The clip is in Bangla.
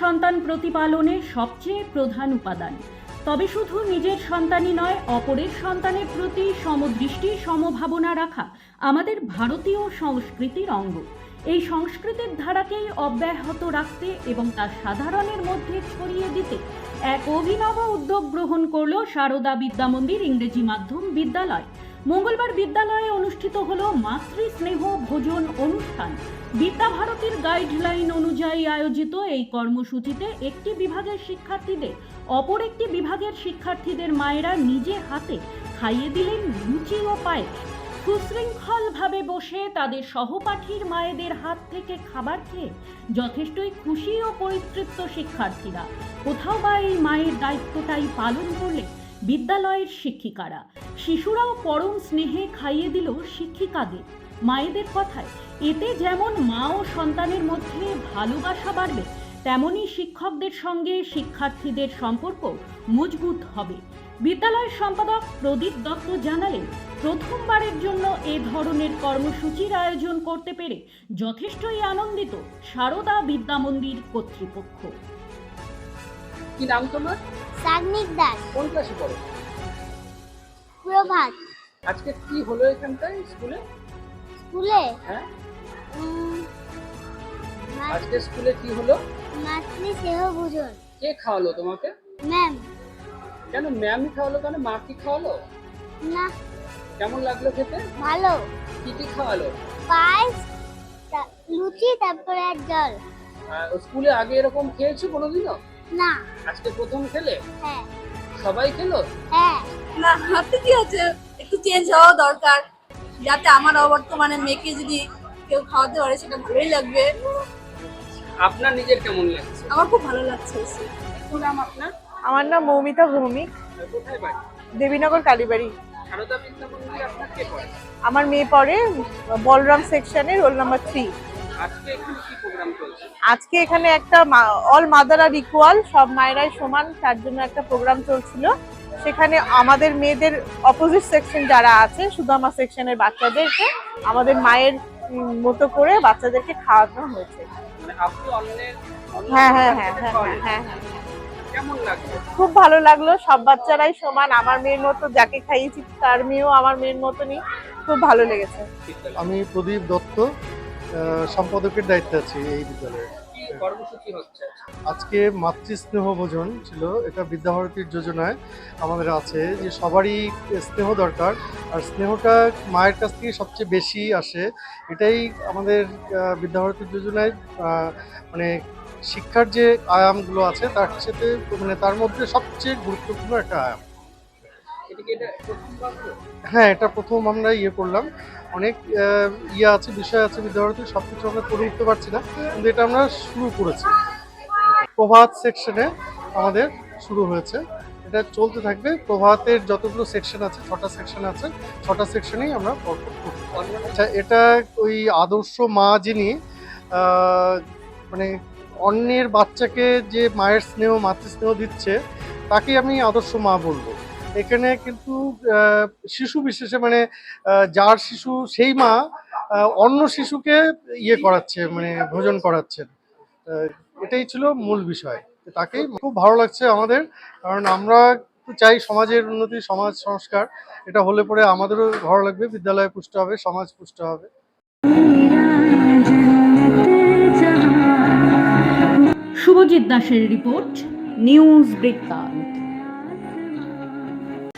সন্তান প্রতিপালনের সবচেয়ে প্রধান উপাদান। তবে শুধু নিজের সন্তানই নয়, অপরের সন্তানের প্রতি সমদৃষ্টি, সমভাবনা রাখা আমাদের ভারতীয় সংস্কৃতির অঙ্গ। এই সংস্কৃতির ধারাকেই অব্যাহত রাখতে এবং তা সাধারণের মধ্যে ছড়িয়ে দিতে এক অভিনব উদ্যোগ গ্রহণ করল সারদা বিদ্যামন্দির ইংরেজি মাধ্যম বিদ্যালয়। মঙ্গলবার বিদ্যালয়ে অনুষ্ঠিত হল মাতৃ স্নেহ ভোজন অনুষ্ঠান। বিদ্যাভারতীর গাইডলাইন অনুযায়ী আয়োজিত এই কর্মসূচিতে একটি বিভাগের শিক্ষার্থীদের, অপর একটি বিভাগের শিক্ষার্থীদের মায়েরা নিজে হাতে খাইয়ে দিলেন লুচি ও পায়েস। সুশৃঙ্খলভাবে বসে তাদের সহপাঠীর মায়েদের হাত থেকে খাবার খেয়ে যথেষ্টই খুশি ও পরিতৃপ্ত শিক্ষার্থীরা। কোথাও বা এই মায়ের দায়িত্বটাই পালন করলে বিদ্যালয়ের শিক্ষিকারা। শিশুরাও পরম স্নেহে খাইয়ে দিল শিক্ষিকাদের মায়েদের কথায়, এতে যেমন মা ও সন্তানের মধ্যে ভালোবাসা বাড়বে, তেমনি শিক্ষকদের সঙ্গে শিক্ষার্থীদের সম্পর্ক মজবুত হবে। বিদ্যালয়ের সম্পাদক প্রদীপ দত্ত জানালেন, প্রথমবারের জন্য এ ধরনের কর্মসূচির আয়োজন করতে পেরে যথেষ্টই আনন্দিত সারদা বিদ্যামন্দির কর্তৃপক্ষ। কি নাম তোমার? সাগ্নিক দাস। কোন ক্লাসে পড়ো? প্রভাত আজকে কি হলো এখানটায় স্কুলে? স্কুলে? হ্যাঁ। আজকে স্কুলে কি হলো? মাতৃ স্নেহ ভোজন। কে খাওয়ালো তোমাকে? ম্যাম। কেন ম্যামই খাওয়ালো কেন? মা কি খাওয়ালো? না। কেমন লাগল খেতে? ভালো। কি কি খাওয়ালো? পায়েস লুচি তারপরে জল। স্কুলে আগে এরকম খেয়েছো কোনোদিনও? না। আজকে প্রথম খেলে? হ্যাঁ। সবাই খেলো? হ্যাঁ। না ভাবতে কি আছে? একটু চেঞ্জ হওয়া দরকার। যাতে আমার অবর্তমানে মেয়েকে যদি কেউ খাওয়াতে পারে সেটা ভালোই লাগবে। আপনার নিজের কেমন লাগছে? আমার খুব ভালো লাগছে কি নাম আপনার? আমার নাম মৌমিতা ভৌমিক। কোথায় বাড়ি? দেবীনগর কালীবাড়ি। সারদা বিদ্যামন্দিরে আপনার কে পড়ে? আমার মেয়ে পড়ে বলরাম সেকশনে রোল নাম্বার থ্রি আজকে এখানে কি প্রোগ্রাম চলছে আজকে এখানে একটা অল মাদার আর ইকুয়াল সব মায়েরাই সমান তার জন্য একটা প্রোগ্রাম চলছিল। সেখানে আমাদের মেয়েদের অপোজিট সেকশন যারা আছে শুধু আমার সেকশনের বাচ্চাদেরকে আমাদের মায়ের মতো করে বাচ্চাদেরকে খাওয়ানো হয়েছে। মানে অন্য হ্যাঁ হ্যাঁ হ্যাঁ হ্যাঁ হ্যাঁ হ্যাঁ। খুব ভালো লাগল সব বাচ্চারাই সমান আমার মেয়ের মতো যাকে খাইয়েছি তার মেয়েও আমার মেয়ের মতনই খুব ভালো লেগেছে। আমি প্রদীপ দত্ত সম্পাদকের দায়িত্বে আছি এই বিদ্যালয়ে কি কর্মসূচি হচ্ছে? আজকে মাতৃস্নেহ ভোজন ছিল এটা বিদ্যাভারতীর যোজনায় আমাদের আছে যে সবারই স্নেহ দরকার আর স্নেহটা মায়ের কাছ থেকে সবচেয়ে বেশি আসে। এটাই আমাদের বিদ্যাভারতীর যোজনায় মানে শিক্ষার যে আয়ামগুলো আছে তার সাথে মানে তার মধ্যে সবচেয়ে গুরুত্বপূর্ণ একটা আয়াম। হ্যাঁ এটা প্রথম আমরা ইয়ে করলাম। অনেক ইয়ে আছে, বিষয় আছে বিদ্যাভারতী সব কিছু আমরা করে উঠতে পারছি না, কিন্তু এটা আমরা শুরু করেছি। প্রভাত সেকশনে আমাদের শুরু হয়েছে। এটা চলতে থাকবে। প্রভাতের যতগুলো সেকশন আছে, ছটা সেকশন আছে, ছটা সেকশনেই আমরা আচ্ছা এটা ওই আদর্শ মা যিনি মানে অন্যের বাচ্চাকে যে মায়ের স্নেহ, মাতৃস্নেহ দিচ্ছে তাকে আমি আদর্শ মা বলব। এখানে কিন্তু শিশু বিশেষে মানে যার শিশু সেই মা অন্য শিশুকে ইয়ে করাচ্ছে মানে ভোজন করাচ্ছেন। এটাই ছিল মূল বিষয়। তাকেই খুব ভালো লাগছে আমাদের, কারণ আমরা চাই সমাজের উন্নতি, সমাজ সংস্কার। এটা হলে পরে আমাদেরও ভালো লাগবে, বিদ্যালয় পুষ্ট হবে, সমাজ পুষ্ট হবে। শুভজিৎ দাসের রিপোর্ট, নিউজ বৃত্তান্ত